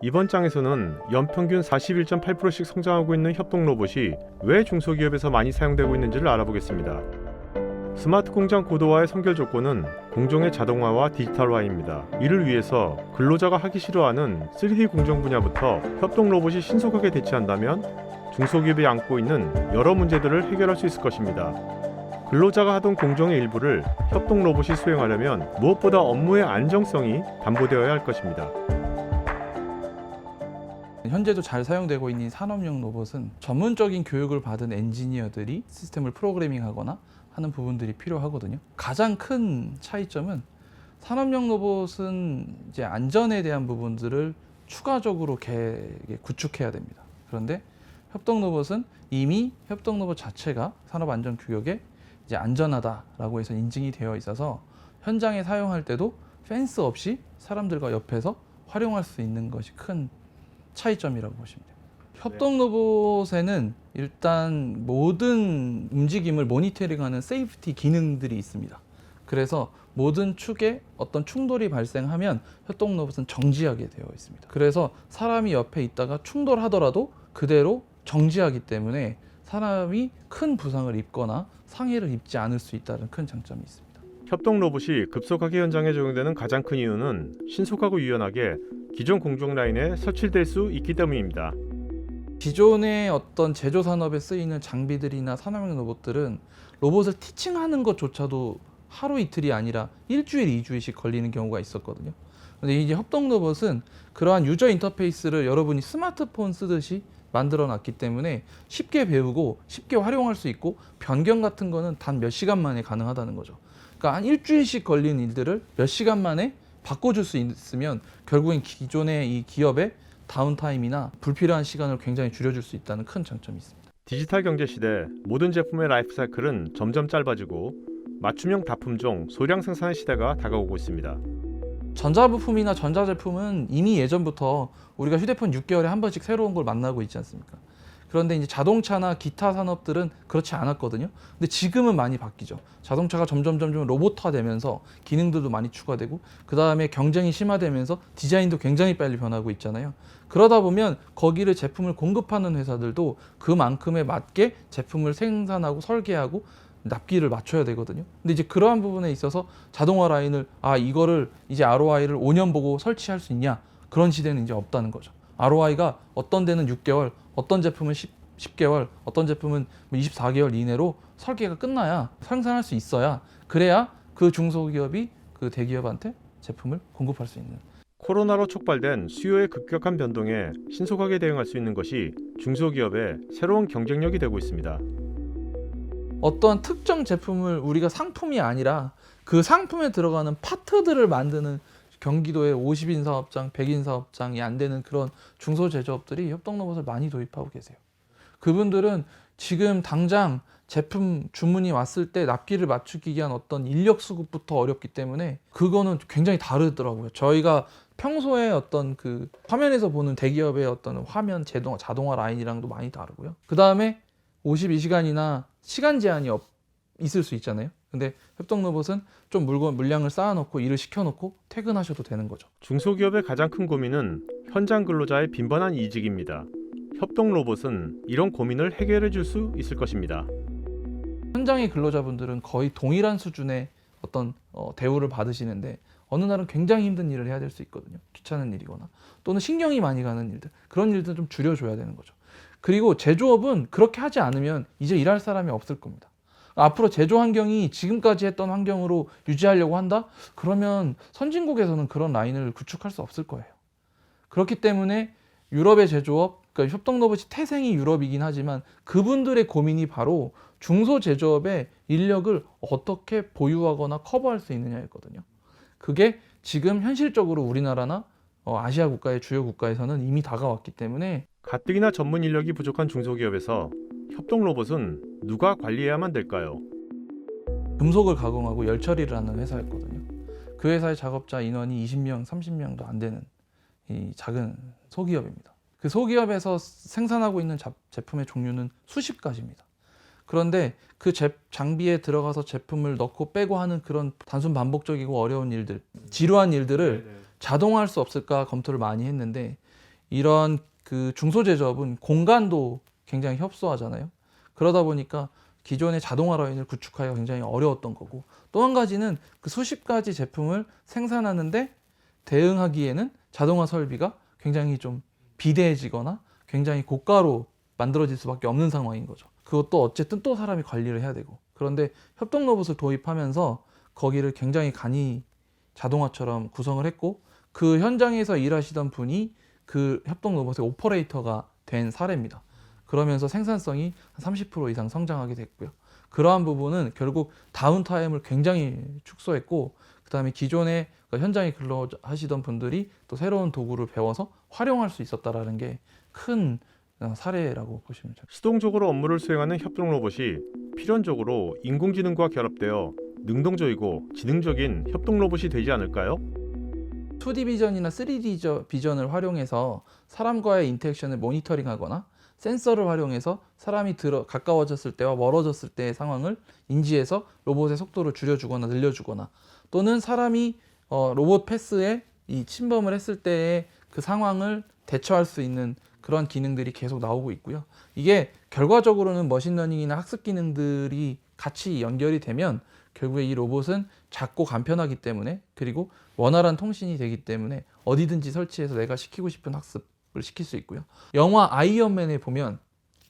이번 장에서는 연평균 41.8%씩 성장하고 있는 협동 로봇이 왜 중소기업에서 많이 사용되고 있는지를 알아보겠습니다. 스마트 공장 고도화의 선결 조건은 공정의 자동화와 디지털화입니다. 이를 위해서 근로자가 하기 싫어하는 3D 공정 분야부터 협동 로봇이 신속하게 대체한다면 중소기업이 안고 있는 여러 문제들을 해결할 수 있을 것입니다. 근로자가 하던 공정의 일부를 협동 로봇이 수행하려면 무엇보다 업무의 안정성이 담보되어야 할 것입니다. 현재도 잘 사용되고 있는 산업용 로봇은 전문적인 교육을 받은 엔지니어들이 시스템을 프로그래밍하거나 하는 부분들이 필요하거든요. 가장 큰 차이점은 산업용 로봇은 이제 안전에 대한 부분들을 추가적으로 개, 구축해야 됩니다. 그런데 협동 로봇은 이미 협동 로봇 자체가 산업 안전 규격에 이제 안전하다라고 해서 인증이 되어 있어서 현장에 사용할 때도 펜스 없이 사람들과 옆에서 활용할 수 있는 것이 큰 차이점이라고 보시면 돼요. 협동 로봇에는 일단 모든 움직임을 모니터링하는 세이프티 기능들이 있습니다. 그래서 모든 축에 어떤 충돌이 발생하면 협동 로봇은 정지하게 되어 있습니다. 그래서 사람이 옆에 있다가 충돌하더라도 그대로 정지하기 때문에 사람이 큰 부상을 입거나 상해를 입지 않을 수 있다는 큰 장점이 있습니다. 협동 로봇이 급속하게 현장에 적용되는 가장 큰 이유는 신속하고 유연하게 기존 공정 라인에 설치될 수 있기 때문입니다. 기존의 어떤 제조 산업에 쓰이는 장비들이나 산업용 로봇들은 로봇을 티칭하는 것조차도 하루 이틀이 아니라 일주일, 이주일씩 걸리는 경우가 있었거든요. 근데 이제 협동 로봇은 그러한 유저 인터페이스를 여러분이 스마트폰 쓰듯이 만들어 놨기 때문에 쉽게 배우고 쉽게 활용할 수 있고 변경 같은 거는 단 몇 시간 만에 가능하다는 거죠. 그러니까 한 일주일씩 걸리는 일들을 몇 시간 만에 바꿔줄 수 있으면 결국엔 기존의 이 기업의 다운타임이나 불필요한 시간을 굉장히 줄여줄 수 있다는 큰 장점이 있습니다. 디지털 경제 시대 모든 제품의 라이프 사이클은 점점 짧아지고 맞춤형 다품종 소량 생산의 시대가 다가오고 있습니다. 전자부품이나 전자제품은 이미 예전부터 우리가 휴대폰 6개월에 한 번씩 새로운 걸 만나고 있지 않습니까? 그런데 이제 자동차나 기타 산업들은 그렇지 않았거든요. 근데 지금은 많이 바뀌죠. 자동차가 점점 점점 로봇화되면서 기능들도 많이 추가되고 그 다음에 경쟁이 심화되면서 디자인도 굉장히 빨리 변하고 있잖아요. 그러다 보면 거기를 제품을 공급하는 회사들도 그만큼에 맞게 제품을 생산하고 설계하고 납기를 맞춰야 되거든요. 근데 이제 그러한 부분에 있어서 자동화 라인을 아 이거를 이제 ROI를 5년 보고 설치할 수 있냐 그런 시대는 이제 없다는 거죠. ROI가 어떤 데는 6개월, 어떤 제품은 10, 10 개월, 어떤 제품은 뭐 24개월 이내로 설계가 끝나야 생산할 수 있어야 그래야 그 중소기업이 그 대기업한테 제품을 공급할 수 있는 코로나로 촉발된 수요의 급격한 변동에 신속하게 대응할 수 있는 것이 중소기업의 새로운 경쟁력이 되고 있습니다. 어떤 특정 제품을 우리가 상품이 아니라 그 상품에 들어가는 파트들을 만드는 경기도의 50인 사업장, 100인 사업장이 안 되는 그런 중소 제조업들이 협동 로봇을 많이 도입하고 계세요. 그분들은 지금 당장 제품 주문이 왔을 때 납기를 맞추기 위한 어떤 인력 수급부터 어렵기 때문에 그거는 굉장히 다르더라고요. 저희가 평소에 어떤 그 화면에서 보는 대기업의 어떤 화면 제동 자동화 라인이랑도 많이 다르고요. 그 다음에 52시간이나 시간 제한이 없, 있을 수 있잖아요. 근데 협동 로봇은 좀 물건 물량을 쌓아놓고 일을 시켜놓고 퇴근하셔도 되는 거죠. 중소기업의 가장 큰 고민은 현장 근로자의 빈번한 이직입니다. 협동 로봇은 이런 고민을 해결해 줄 수 있을 것입니다. 현장의 근로자분들은 거의 동일한 수준의 어떤 어, 대우를 받으시는데 어느 날은 굉장히 힘든 일을 해야 될 수 있거든요. 귀찮은 일이거나 또는 신경이 많이 가는 일들 그런 일들 좀 줄여줘야 되는 거죠. 그리고 제조업은 그렇게 하지 않으면 이제 일할 사람이 없을 겁니다. 앞으로 제조 환경이 지금까지 했던 환경으로 유지하려고 한다? 그러면 선진국에서는 그런 라인을 구축할 수 없을 거예요. 그렇기 때문에 유럽의 제조업, 그러니까 협동 로봇이 태생이 유럽이긴 하지만 그분들의 고민이 바로 중소 제조업의 인력을 어떻게 보유하거나 커버할 수 있느냐였거든요. 그게 지금 현실적으로 우리나라나 어, 아시아 국가의 주요 국가에서는 이미 다가왔기 때문에 가뜩이나 전문 인력이 부족한 중소기업에서 협동 로봇은 누가 관리해야만 될까요? 금속을 가공하고 열 처리를 하는 회사였거든요. 그 회사의 작업자 인원이 20명, 30명도 안 되는 이 작은 소기업입니다. 그 소기업에서 생산하고 있는 자- 제품의 종류는 수십 가지입니다. 그런데 그 제- 장비에 들어가서 제품을 넣고 빼고 하는 그런 단순 반복적이고 어려운 일들, 지루한 일들을 자동화할 수 없을까 검토를 많이 했는데 이런 그 중소제조업은 공간도 굉장히 협소하잖아요. 그러다 보니까 기존의 자동화 라인을 구축하기가 굉장히 어려웠던 거고 또 한 가지는 그 수십 가지 제품을 생산하는데 대응하기에는 자동화 설비가 굉장히 좀 비대해지거나 굉장히 고가로 만들어질 수밖에 없는 상황인 거죠. 그것도 어쨌든 또 사람이 관리를 해야 되고 그런데 협동 로봇을 도입하면서 거기를 굉장히 간이 자동화처럼 구성을 했고 그 현장에서 일하시던 분이 그 협동 로봇의 오퍼레이터가 된 사례입니다. 그러면서 생산성이 한 30% 이상 성장하게 됐고요. 그러한 부분은 결국 다운타임을 굉장히 축소했고 그다음에 기존에 그 현장에 근로하시던 분들이 또 새로운 도구를 배워서 활용할 수 있었다라는 게 큰 사례라고 보시면 됩니다. 수동적으로 업무를 수행하는 협동 로봇이 필연적으로 인공지능과 결합되어 능동적이고 지능적인 협동 로봇이 되지 않을까요? 2D 비전이나 3D 저- 비전을 활용해서 사람과의 인터랙션을 모니터링하거나 센서를 활용해서 사람이 들어 가까워졌을 때와 멀어졌을 때의 상황을 인지해서 로봇의 속도를 줄여주거나 늘려주거나 또는 사람이 어, 로봇 패스에 이 침범을 했을 때의 그 상황을 대처할 수 있는 그런 기능들이 계속 나오고 있고요. 이게 결과적으로는 머신러닝이나 학습 기능들이 같이 연결이 되면 결국에 이 로봇은 작고 간편하기 때문에 그리고 원활한 통신이 되기 때문에 어디든지 설치해서 내가 시키고 싶은 학 습을 시킬 수 있고요. 영화 아이언맨에 보면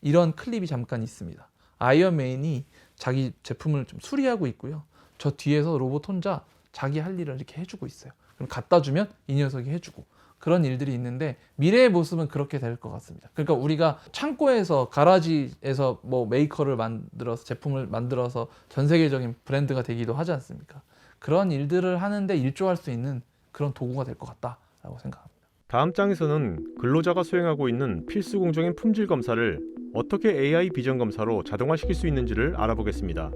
이런 클립이 잠깐 있습니다. 아이언맨이 자기 제품을 좀 수리하고 있고요. 저 뒤에서 로봇 혼자 자기 할 일을 이렇게 해주고 있어요. 그럼 갖다 주면 이 녀석이 해주고 그런 일들이 있는데 미래의 모습은 그렇게 될 것 같습니다. 그러니까 우리가 창고에서 가라지에서 뭐 메이커를 만들어서 제품을 만들어서 전 세계적인 브랜드가 되기도 하지 않습니까? 그런 일들을 하는데 일조할 수 있는 그런 도구가 될 것 같다라고 생각합니다. 다음 장에서는 근로자가 수행하고 있는 필수 공정인 품질 검사를 어떻게 AI 비전 검사로 자동화시킬 수 있는지를 알아보겠습니다.